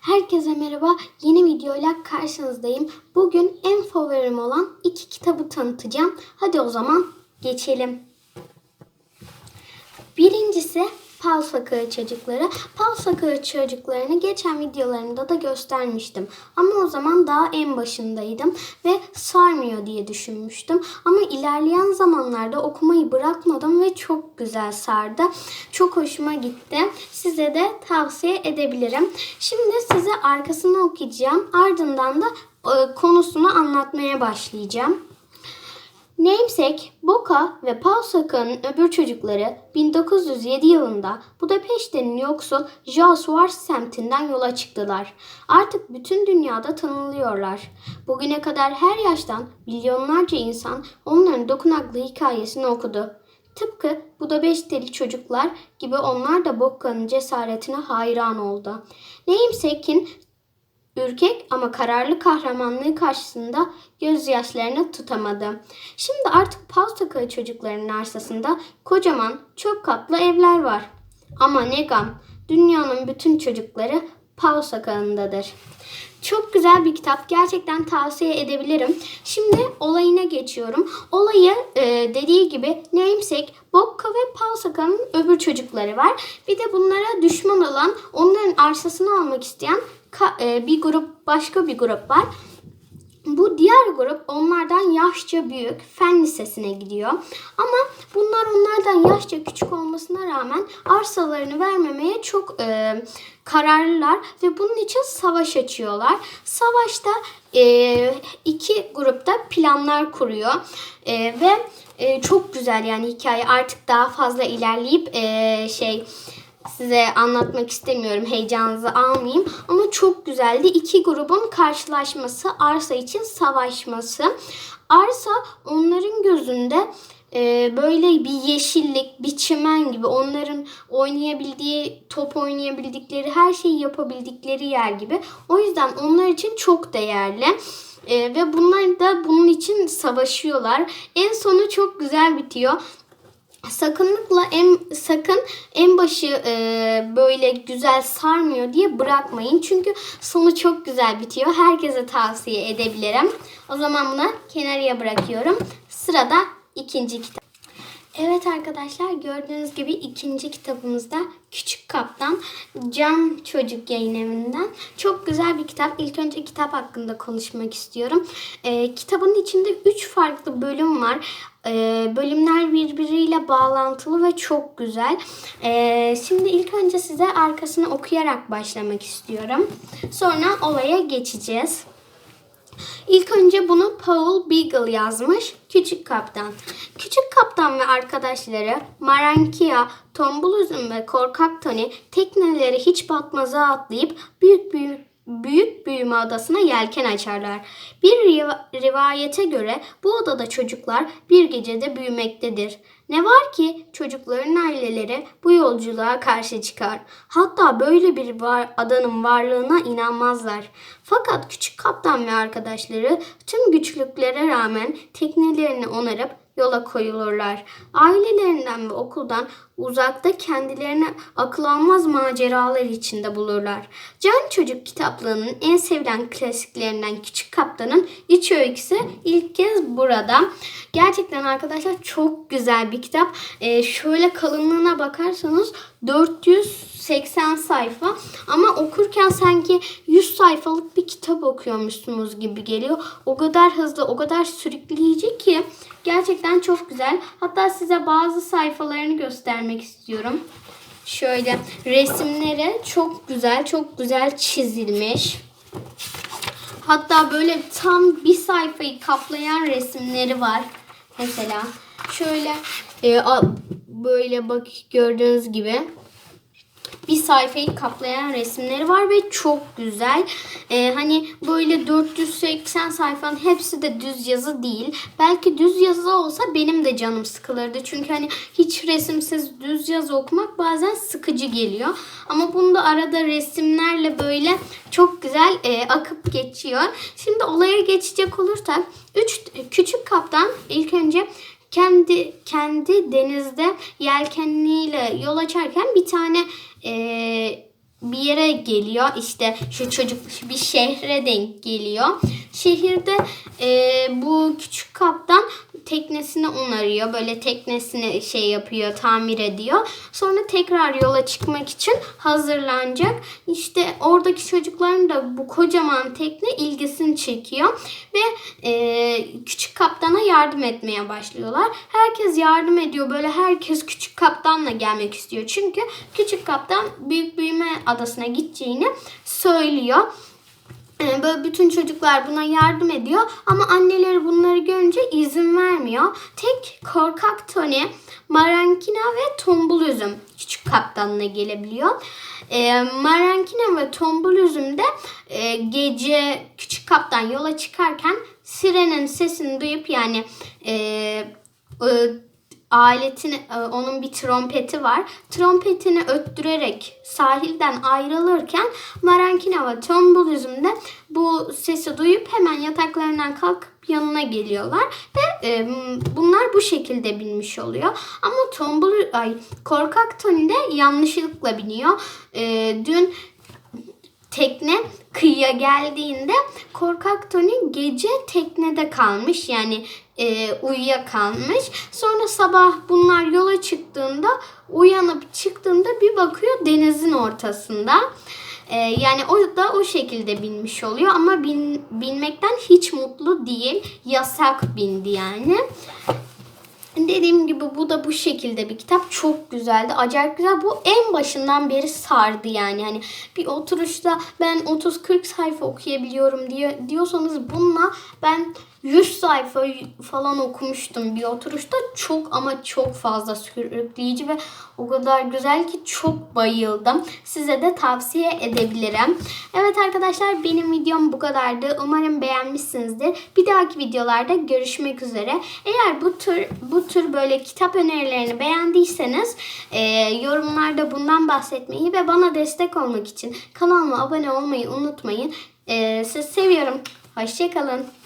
Herkese merhaba. Yeni videoyla karşınızdayım. Bugün en favorim olan iki kitabı tanıtacağım. Hadi o zaman geçelim. Pal Sakağı Çocukları. Pal Sakağı Çocuklarını geçen videolarımda da göstermiştim. Ama o zaman daha en başındaydım ve sarmıyor diye düşünmüştüm. Ama ilerleyen zamanlarda okumayı bırakmadım ve çok güzel sardı. Çok hoşuma gitti. Size de tavsiye edebilirim. Şimdi size arkasını okuyacağım. Ardından da e, konusunu anlatmaya başlayacağım. Namesake, Boca ve Paul Saka'nın öbür çocukları 1907 yılında Budapeşte'nin yoksul Jaswars semtinden yola çıktılar. Artık bütün dünyada tanınıyorlar. Bugüne kadar her yaştan milyonlarca insan onların dokunaklı hikayesini okudu. Tıpkı Budapeşteli çocuklar gibi onlar da Bocca'nın cesaretine hayran oldu. Namesake'in Ürkek ama kararlı kahramanlığı karşısında gözyaşlarını tutamadı. Şimdi artık Paltakağı çocuklarının arsasında kocaman çok katlı evler var. Ama ne gam, dünyanın bütün çocukları Pal Sakağı'ndadır. Çok güzel bir kitap. Gerçekten tavsiye edebilirim. Şimdi olayına geçiyorum. Olayı e, dediği gibi Namesake, Bokka ve Palsaka'nın öbür çocukları var. Bir de bunlara düşman olan, onların arsasını almak isteyen bir grup, başka bir grup var. Bu diğer grup onlardan yaşça büyük fen lisesine gidiyor. Ama bunlar onlardan yaşça küçük olmasına rağmen arsalarını vermemeye çok e, kararlılar ve bunun için savaş açıyorlar. Savaşta e, iki grupta planlar kuruyor E, ve e, çok güzel yani hikaye artık daha fazla ilerleyip e, şey size anlatmak istemiyorum. Heyecanınızı almayayım. Ama çok güzeldi. İki grubun karşılaşması, arsa için savaşması. Arsa onların gözünde e, böyle bir yeşillik, bir çimen gibi onların oynayabildiği, top oynayabildikleri, her şeyi yapabildikleri yer gibi. O yüzden onlar için çok değerli. E, ve bunlar da bunun için savaşıyorlar. En sonu çok güzel bitiyor sakınlıkla en sakın en başı e, böyle güzel sarmıyor diye bırakmayın. Çünkü sonu çok güzel bitiyor. Herkese tavsiye edebilirim. O zaman bunu kenarıya bırakıyorum. Sırada ikinci kitap. Evet arkadaşlar gördüğünüz gibi ikinci kitabımızda Küçük Kaptan Can Çocuk Yayın Evi'nden. Çok güzel bir kitap. İlk önce kitap hakkında konuşmak istiyorum. Ee, kitabın içinde 3 farklı bölüm var. Ee, bölümler birbiriyle bağlantılı ve çok güzel. Ee, şimdi ilk önce size arkasını okuyarak başlamak istiyorum. Sonra olaya geçeceğiz. İlk önce bunu Paul Beagle yazmış. Küçük Kaptan. Küçük Kaptan ve arkadaşları Marankia, Tombul ve Korkak Tony tekneleri hiç batmaza atlayıp büyük büyük büyük büyüme adasına yelken açarlar. Bir riva- rivayete göre bu adada çocuklar bir gecede büyümektedir. Ne var ki çocukların aileleri bu yolculuğa karşı çıkar. Hatta böyle bir var, adanın varlığına inanmazlar. Fakat küçük kaptan ve arkadaşları tüm güçlüklere rağmen teknelerini onarıp yola koyulurlar. Ailelerinden ve okuldan uzakta kendilerine akıl almaz maceralar içinde bulurlar. Can Çocuk kitaplığının en sevilen klasiklerinden Küçük Kaptan'ın iç öyküsü ilk kez burada. Gerçekten arkadaşlar çok güzel bir kitap. Ee, şöyle kalınlığına bakarsanız 480 sayfa ama okurken sanki 100 sayfalık bir kitap okuyormuşsunuz gibi geliyor. O kadar hızlı, o kadar sürükleyici ki gerçekten çok güzel. Hatta size bazı sayfalarını göstermek istiyorum. Şöyle resimleri çok güzel, çok güzel çizilmiş. Hatta böyle tam bir sayfayı kaplayan resimleri var. Mesela şöyle e, böyle bak gördüğünüz gibi bir sayfayı kaplayan resimleri var ve çok güzel. Ee, hani böyle 480 sayfanın hepsi de düz yazı değil. Belki düz yazı olsa benim de canım sıkılırdı. Çünkü hani hiç resimsiz düz yazı okumak bazen sıkıcı geliyor. Ama bunda arada resimlerle böyle çok güzel e, akıp geçiyor. Şimdi olaya geçecek olursak üç küçük kaptan ilk önce kendi kendi denizde yelkenliyle yol açarken bir tane e, bir yere geliyor. İşte şu çocuk bir şehre denk geliyor. Şehirde e, bu küçük kaptan teknesini onarıyor. Böyle teknesini şey yapıyor, tamir ediyor. Sonra tekrar yola çıkmak için hazırlanacak. İşte oradaki çocukların da bu kocaman tekne ilgisini çekiyor ve e, küçük kaptana yardım etmeye başlıyorlar. Herkes yardım ediyor. Böyle herkes küçük kaptanla gelmek istiyor. Çünkü küçük kaptan büyük büyüme adasına gideceğini söylüyor. Ee, Böyle bütün çocuklar buna yardım ediyor ama anneleri bunları görünce izin vermiyor. Tek korkak Tony, Marankina ve Tombul Üzüm küçük kaptanla gelebiliyor. Ee, Marankina ve Tombul Üzüm de e, gece küçük kaptan yola çıkarken sirenin sesini duyup yani e, e, aletini e, onun bir trompeti var. Trompetini öttürerek sahilden ayrılırken Marankina ve Tombulizm de bu sesi duyup hemen yataklarından kalkıp yanına geliyorlar ve e, bunlar bu şekilde binmiş oluyor. Ama Tombul ay korkak Tony de yanlışlıkla biniyor. E, dün tekne kıyıya geldiğinde korkak Tony gece teknede kalmış yani e, uyuyakalmış. Sonra sabah bunlar yola çıktığında uyanıp çıktığında bir bakıyor denizin ortasında. E, yani o da o şekilde binmiş oluyor ama bin, binmekten hiç mutlu değil. Yasak bindi yani. Dediğim gibi bu da bu şekilde bir kitap. Çok güzeldi. Acayip güzel. Bu en başından beri sardı yani. Hani bir oturuşta ben 30-40 sayfa okuyabiliyorum diye diyorsanız bununla ben 100 sayfa falan okumuştum bir oturuşta. Çok ama çok fazla sürükleyici ve o kadar güzel ki çok bayıldım. Size de tavsiye edebilirim. Evet arkadaşlar benim videom bu kadardı. Umarım beğenmişsinizdir. Bir dahaki videolarda görüşmek üzere. Eğer bu tür bu tür böyle kitap önerilerini beğendiyseniz e, yorumlarda bundan bahsetmeyi ve bana destek olmak için kanalıma abone olmayı unutmayın. E, sizi seviyorum. Hoşçakalın.